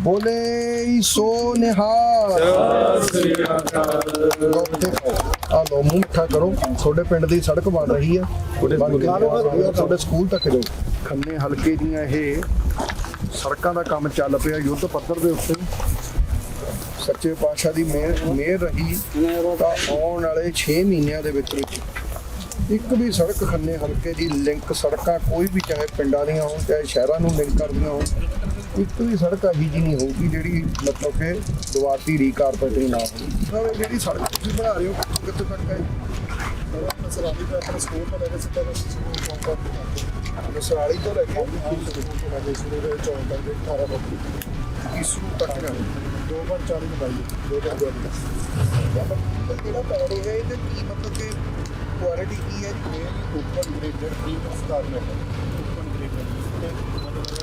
ਬੋਲੇ ਸੋ ਨਿਹਾਲ। ਆ ਲੋ ਮੂੰਹ ਮਿੱਠਾ ਕਰੋ। ਤੁਹਾਡੇ ਪਿੰਡ ਦੀ ਸੜਕ ਬਣ ਰਹੀ ਕੇ ਤੁਹਾਡੇ ਸਕੂਲ ਤੱਕ ਜਾਓ। ਖੰਨੇ ਹਲਕੇ ਦੀਆਂ ਇਹ ਸੜਕਾਂ ਦਾ ਕੰਮ ਚੱਲ ਪਿਆ ਯੁੱਧ ਪੱਧਰ ਦੇ ਉੱਤੇ। ਸੱਚੇ ਪਾਤਸ਼ਾਹ ਦੀ ਮਿਹਰ ਮਿਹਰ ਰਹੀ। ਤਾਂ ਆਉਣ ਵਾਲੇ 6 ਮਹੀਨਿਆਂ ਦੇ ਵਿੱਚ ਵਿੱਚ ਇੱਕ ਵੀ ਸੜਕ ਖੰਨੇ ਹਲਕੇ ਦੀ ਲਿੰਕ ਸੜਕਾਂ ਕੋਈ ਵੀ ਚਾਹੇ ਪਿੰਡਾਂ ਦੀਆਂ ਹੋਣ, ਚਾਹੇ ਸ਼ਹਿਰਾਂ ਨੂੰ ਲਿੰਕ ਕਰਦੀਆਂ ਹੋਣ, ਇੱਕ ਵੀ ਸੜਕ ਇਹੀ ਜੀ ਨਹੀਂ ਹੋਊਗੀ ਜਿਹੜੀ ਮਤਲਬ ਕਿ ਦੁਆਰਤੀ ਰੀਕਾਰਪੇਟਿੰਗ ਨਾ ਹੋਵੇ। ਜਿਹੜੀ ਸੜਕ ਤੁਸੀਂ ਬਣਾ ਰਹੇ ਹੋ, ਕਿੱਥੇ ਤੱਕ ਹੈ? ਸਰਾਲੀ ਤੋਂ ਆਪਣੇ ਸਕੂਲ ਤੋਂ ਲੈ ਕੇ ਸਿੱਧਾ ਬਸ ਤੋਂ ਲੈ ਕੇ ਸ਼ੁਰੂ ਦੇ ਚੌਂਕ ਤੱਕ ਦੇ 18 ਬੱਤੀ ਇਸਰੂ ਤੱਕ ਹੈ ਦੋ ਵਾਰ 40 ਬਾਈ ਦੋ ਵਾਰ ਦੋ ਕਿਹੜਾ ਪਾਣੀ ਹੈ, ਇਹਦੇ ਕੀ ਮਤਲਬ ਕਿ ਕੁਆਲਿਟੀ ਕੀ ਹੈ ਇਹ ਓਪਨ ਗ੍ਰੇਡਡ ਫ੍ਰੀ ਸਟਾਰ ਹੈ ਓਪਨ ਗ੍ਰੇਡਡ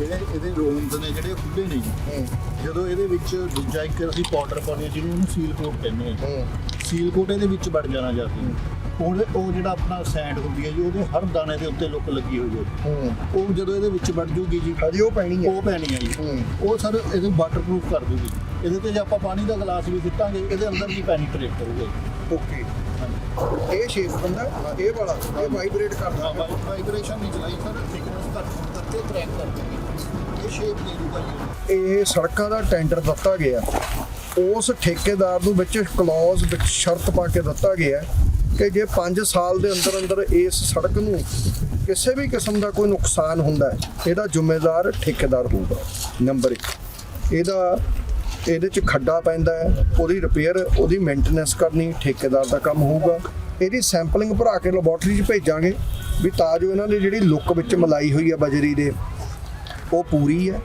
ਇਹਦੇ ਇਹਦੇ ਰੂਮਸ ਨੇ ਜਿਹੜੇ ਖੁੱਲੇ ਨਹੀਂ ਜੀ। ਜਦੋਂ ਇਹਦੇ ਵਿੱਚ ਦੂਜਾ ਇੱਕ ਅਸੀਂ ਪਾਊਡਰ ਪਾਉਂਦੇ ਹਾਂ ਜਿਹਨੂੰ ਉਹਨੂੰ ਸੀਲ ਕੋਟ ਕਹਿੰਦੇ ਹਾਂ ਸੀਲ ਕੋਟ ਇਹਦੇ ਵਿੱਚ ਵੜ ਜਾਣਾ ਜਾ ਕੇ ਉਹਦੇ ਉਹ ਜਿਹੜਾ ਆਪਣਾ ਸੈਂਡ ਹੁੰਦੀ ਹੈ ਜੀ ਉਹਦੇ ਹਰ ਦਾਣੇ ਦੇ ਉੱਤੇ ਲੁੱਕ ਲੱਗੀ ਹੋਈ ਹੈ। ਉਹ ਜਦੋਂ ਇਹਦੇ ਵਿੱਚ ਵੜ ਜੂਗੀ ਜੀ ਹਜੇ ਉਹ ਪੈਣੀ ਹੈ। ਉਹ ਪੈਣੀ ਹੈ ਜੀ। ਉਹ ਸਰ ਇਹਨੂੰ ਵਾਟਰਪ੍ਰੂਫ ਕਰ ਦੂਗੀ ਇਹਦੇ ਤੇ ਜੇ ਆਪਾਂ ਪਾਣੀ ਦਾ ਗਲਾਸ ਵੀ ਸਿੱਟਾਂਗੇ ਇਹਦੇ ਅੰਦਰ ਵੀ ਪੈਨੀਟ੍ਰੇਟ ਕਰੂਗਾ ਓਕੇ। ਇਹ ਸ਼ੇਪ ਹੁੰਦਾ ਇਹ ਵਾਲਾ ਇਹ ਵਾਈਬ੍ਰੇਟ ਕਰਦਾ। ਵਾਈਬ੍ਰੇਸ਼ਨ ਨਹੀਂ ਚਲਾਈ ਸਰ ਥਿਕਨੈਸ ਘੱਟ ਹੋਣ ਕਰਕੇ ਟਰੈਕ ਕਰ ਦੇਗੀ ਇਹ ਸ਼ੇਪ ਦੇ ਦੂਗਾ ਇਹ ਸੜਕਾਂ ਦਾ ਟੈਂਡਰ ਦਿੱਤਾ ਗਿਆ। ਉਸ ਠੇਕੇਦਾਰ ਨੂੰ ਵਿੱਚ ਕਲੌਜ਼ ਵਿੱਚ ਸ਼ਰਤ ਪਾ ਕੇ ਦਿੱਤਾ ਗਿਆ ਕਿ ਜੇ 5 ਸਾਲ ਦੇ ਅੰਦਰ ਅੰਦਰ ਇਸ ਸੜਕ ਨੂੰ ਕਿਸੇ ਵੀ ਕਿਸਮ ਦਾ ਕੋਈ ਨੁਕਸਾਨ ਹੁੰਦਾ ਹੈ ਇਹਦਾ ਜ਼ਿੰਮੇਦਾਰ ਠੇਕੇਦਾਰ ਹੋਊਗਾ। ਨੰਬਰ 1 ਇਹਦਾ ਇਹਦੇ ਚ ਖੱਡਾ ਪੈਂਦਾ ਹੈ, ਉਹਦੀ ਰਿਪੇਅਰ ਉਹਦੀ ਮੇਨਟੇਨੈਂਸ ਕਰਨੀ, ਠੇਕੇਦਾਰ ਦਾ ਕੰਮ ਹੋਊਗਾ। ਇਹਦੀ ਸੈਂਪਲਿੰਗ ਭਰਾ ਕੇ ਲੈਬੋਰਟਰੀ 'ਚ ਭੇਜਾਂਗੇ ਵੀ ਤਾਂ ਜੋ ਇਹਨਾਂ ਦੀ ਜਿਹੜੀ ਲੁੱਕ ਵਿੱਚ ਮਲਾਈ ਹੋਈ ਹੈ ਬਜਰੀ ਦੇ, ਉਹ ਪੂਰੀ ਹੈ।